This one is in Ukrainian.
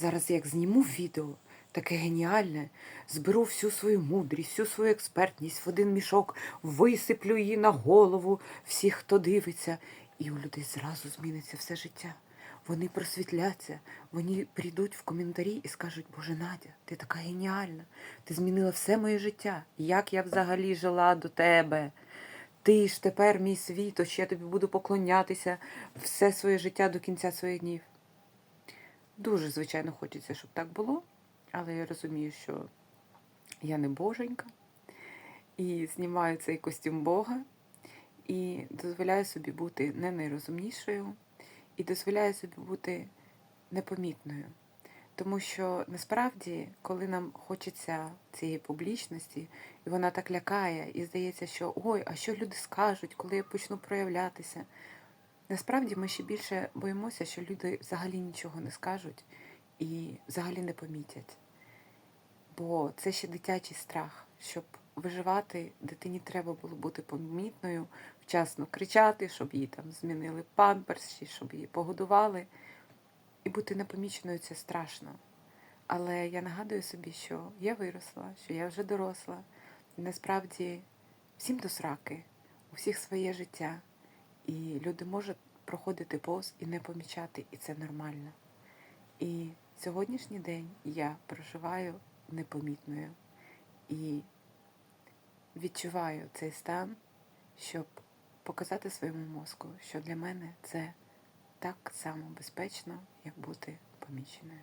Зараз як зніму відео, таке геніальне, зберу всю свою мудрість, всю свою експертність в один мішок, висиплю її на голову всіх, хто дивиться, і у людей зразу зміниться все життя. Вони просвітляться, вони прийдуть в коментарі і скажуть, Боже Надя, ти така геніальна, ти змінила все моє життя. Як я взагалі жила до тебе? Ти ж тепер мій світоч, я тобі буду поклонятися все своє життя до кінця своїх днів. Дуже, звичайно, хочеться, щоб так було, але я розумію, що я не боженька і знімаю цей костюм Бога і дозволяю собі бути не найрозумнішою, і дозволяю собі бути непомітною. Тому що насправді, коли нам хочеться цієї публічності, і вона так лякає, і здається, що ой, а що люди скажуть, коли я почну проявлятися. Насправді ми ще більше боїмося, що люди взагалі нічого не скажуть і взагалі не помітять. Бо це ще дитячий страх. Щоб виживати, дитині треба було бути помітною, вчасно кричати, щоб їй там змінили памперс, щоб її погодували. І бути непоміченою це страшно. Але я нагадую собі, що я виросла, що я вже доросла. Насправді всім до сраки, у всіх своє життя. І люди можуть проходити повз і не помічати, і це нормально. І сьогоднішній день я проживаю непомітною і відчуваю цей стан, щоб показати своєму мозку, що для мене це так само безпечно, як бути поміченою.